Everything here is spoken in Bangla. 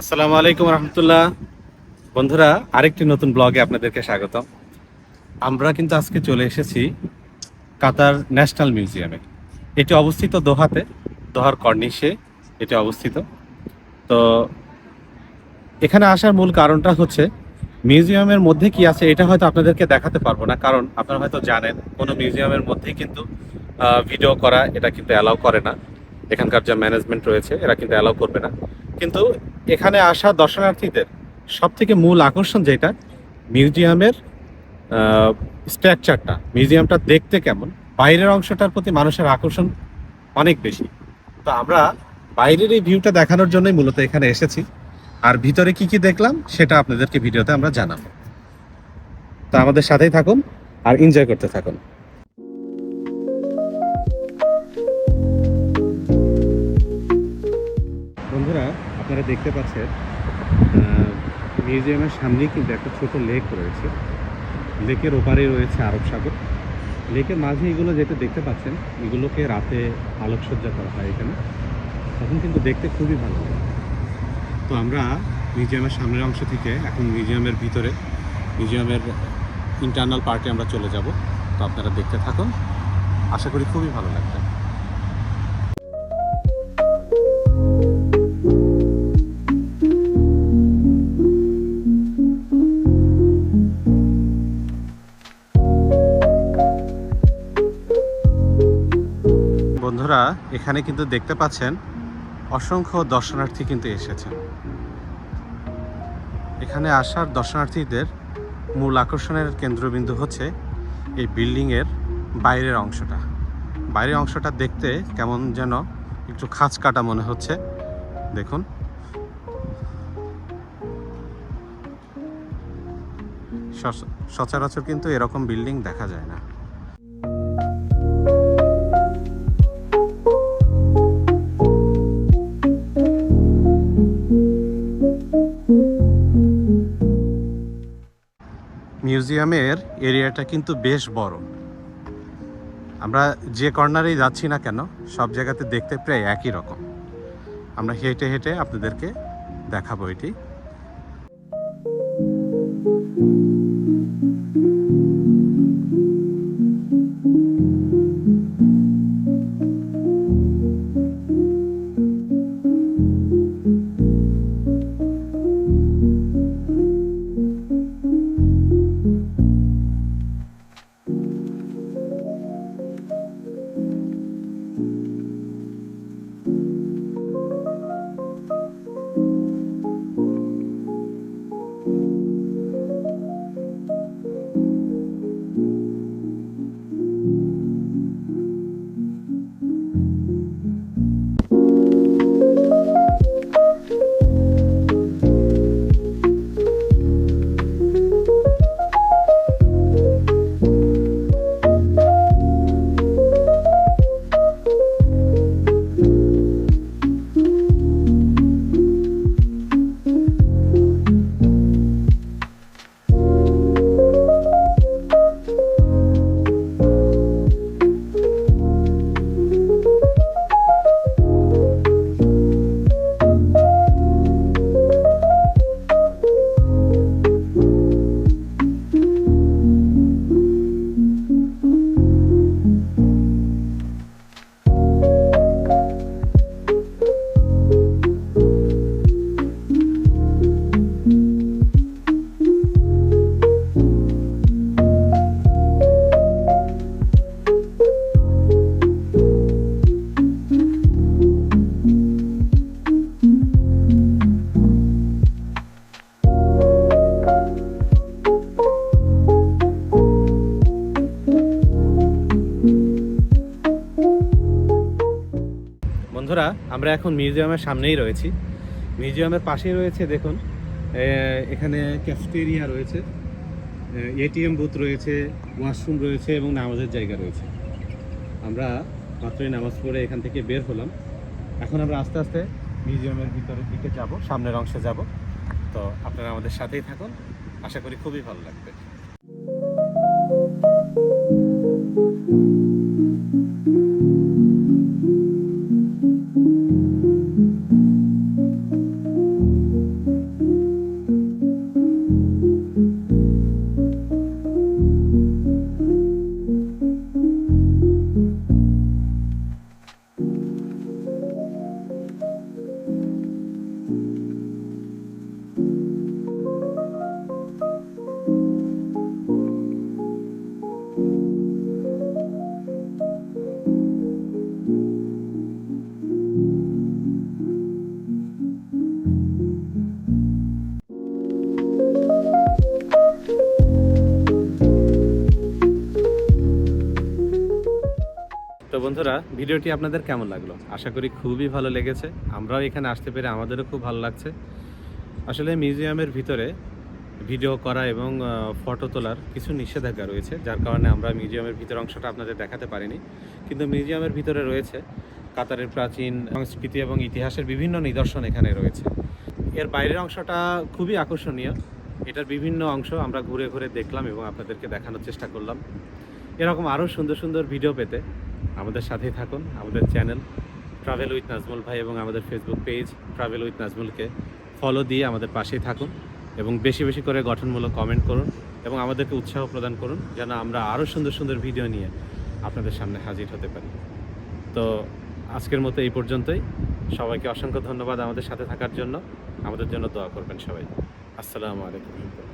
আসসালামু আলাইকুম রহমতুল্লাহ। বন্ধুরা, আরেকটি নতুন ব্লগে আপনাদেরকে স্বাগতম। আমরা কিন্তু আজকে চলে এসেছি কাতার ন্যাশনাল মিউজিয়ামে। এটি অবস্থিত দোহাতে, দোহার কর্নিশে এটি অবস্থিত। তো এখানে আসার মূল কারণটা হচ্ছে, মিউজিয়ামের মধ্যে কি আছে এটা হয়তো আপনাদেরকে দেখাতে পারব না, কারণ আপনারা হয়তো জানেন, কোনো মিউজিয়ামের মধ্যেই কিন্তু ভিডিও করা এটা কিন্তু অ্যালাউ করে না। এখানকার যা ম্যানেজমেন্ট রয়েছে, এরা কিন্তু অ্যালাউ করবে না। কিন্তু এখানে আসা দর্শনার্থীদের সব থেকে মূল আকর্ষণ যেটা, মিউজিয়ামের স্ট্রাকচারটা, মিউজিয়ামটা দেখতে কেমন, বাইরের অংশটার প্রতি মানুষের আকর্ষণ অনেক বেশি। তো আমরা বাইরের এই ভিউটা দেখানোর জন্যই মূলত এখানে এসেছি। আর ভিতরে কি কি দেখলাম, সেটা আপনাদেরকে ভিডিওতে আমরা জানাব। তো আমাদের সাথেই থাকুন আর এনজয় করতে থাকুন। দেখতে পাচ্ছেন মিউজিয়ামের সামনেই কিন্তু একটা ছোট লেক রয়েছে। লেকের ওপারে রয়েছে আরব সাগর। লেকের মাঝে এগুলো যেটা দেখতে পাচ্ছেন, এগুলোকে রাতে আলোকসজ্জা করা হয় এখানে। তখন কিন্তু দেখতে খুবই ভালো। লাগে তো আমরা মিউজিয়ামের সামনের অংশ থেকে এখন মিউজিয়ামের ভিতরে, মিউজিয়ামের ইন্টারনাল পার্টে আমরা চলে যাব। তো আপনারা দেখতে থাকুন। আশা করি খুবই ভালো লাগবে। বন্ধুরা, এখানে কিন্তু দেখতে পাচ্ছেন অসংখ্য দর্শনার্থী কিন্তু এসেছেন। এখানে আসার দর্শনার্থীদের মূল আকর্ষণের কেন্দ্রবিন্দু হচ্ছে এই বিল্ডিংয়ের বাইরের অংশটা। বাইরের অংশটা দেখতে কেমন যেন একটু খাঁচ কাটা মনে হচ্ছে। দেখুন। সচ- সচরাচর কিন্তু এরকম বিল্ডিং দেখা যায় না। মিউজিয়ামের এরিয়াটা কিন্তু বেশ বড়। আমরা যে কর্নারেই যাচ্ছি না কেন, সব জায়গাতে দেখতে প্রায় একই রকম। আমরা হেঁটে হেঁটে আপনাদেরকে দেখাবো এটি। আমরা এখন মিউজিয়ামের সামনেই রয়েছি। মিউজিয়ামের পাশেই রয়েছে, দেখুন এখানে ক্যাফেটেরিয়া রয়েছে এটিএম বুথ রয়েছে ওয়াশরুম রয়েছে এবং নামাজের জায়গা রয়েছে। আমরা মাত্রই নামাজ পড়ে এখান থেকে বের হলাম। এখন আমরা আস্তে আস্তে মিউজিয়ামের ভিতরের দিকে যাব, সামনের অংশে যাব। তো আপনারা আমাদের সাথেই থাকুন। আশা করি খুবই ভালো লাগবে। বন্ধুরা, ভিডিওটি আপনাদের কেমন লাগল? আশা করি খুবই ভালো লেগেছে। আমরাও এখানে আসতে পেরে আমাদেরও খুব ভালো লাগছে। আসলে মিউজিয়ামের ভিতরে ভিডিও করা এবং ফটো তোলার কিছু নিষেধাজ্ঞা রয়েছে, যার কারণে আমরা মিউজিয়ামের ভিতর অংশটা আপনাদের দেখাতে পারিনি। কিন্তু মিউজিয়ামের ভিতরে রয়েছে কাতারের প্রাচীন, সংস্কৃতি এবং ইতিহাসের বিভিন্ন নিদর্শন এখানে রয়েছে। এর বাইরের অংশটা খুবই আকর্ষণীয়। এটার বিভিন্ন অংশ আমরা ঘুরে ঘুরে দেখলাম এবং আপনাদেরকে দেখানোর চেষ্টা করলাম। এরকম আরও সুন্দর সুন্দর ভিডিও পেতে আমাদের সাথেই থাকুন, আমাদের চ্যানেল ট্রাভেল উইথ নাজমুল ভাই এবং আমাদের ফেসবুক পেজ ট্রাভেল উইথ নাজমুলকে ফলো দিয়ে আমাদের পাশেই থাকুন এবং বেশি বেশি করে গঠনমূলক কমেন্ট করুন এবং আমাদেরকে উৎসাহ প্রদান করুন যেন আমরা আরও সুন্দর সুন্দর ভিডিও নিয়ে আপনাদের সামনে হাজির হতে পারি। তো আজকের মতো এই পর্যন্তই। সবাইকে অসংখ্য ধন্যবাদ আমাদের সাথে থাকার জন্য। আমাদের জন্য দোয়া করবেন সবাই। আসসালামু আলাইকুম।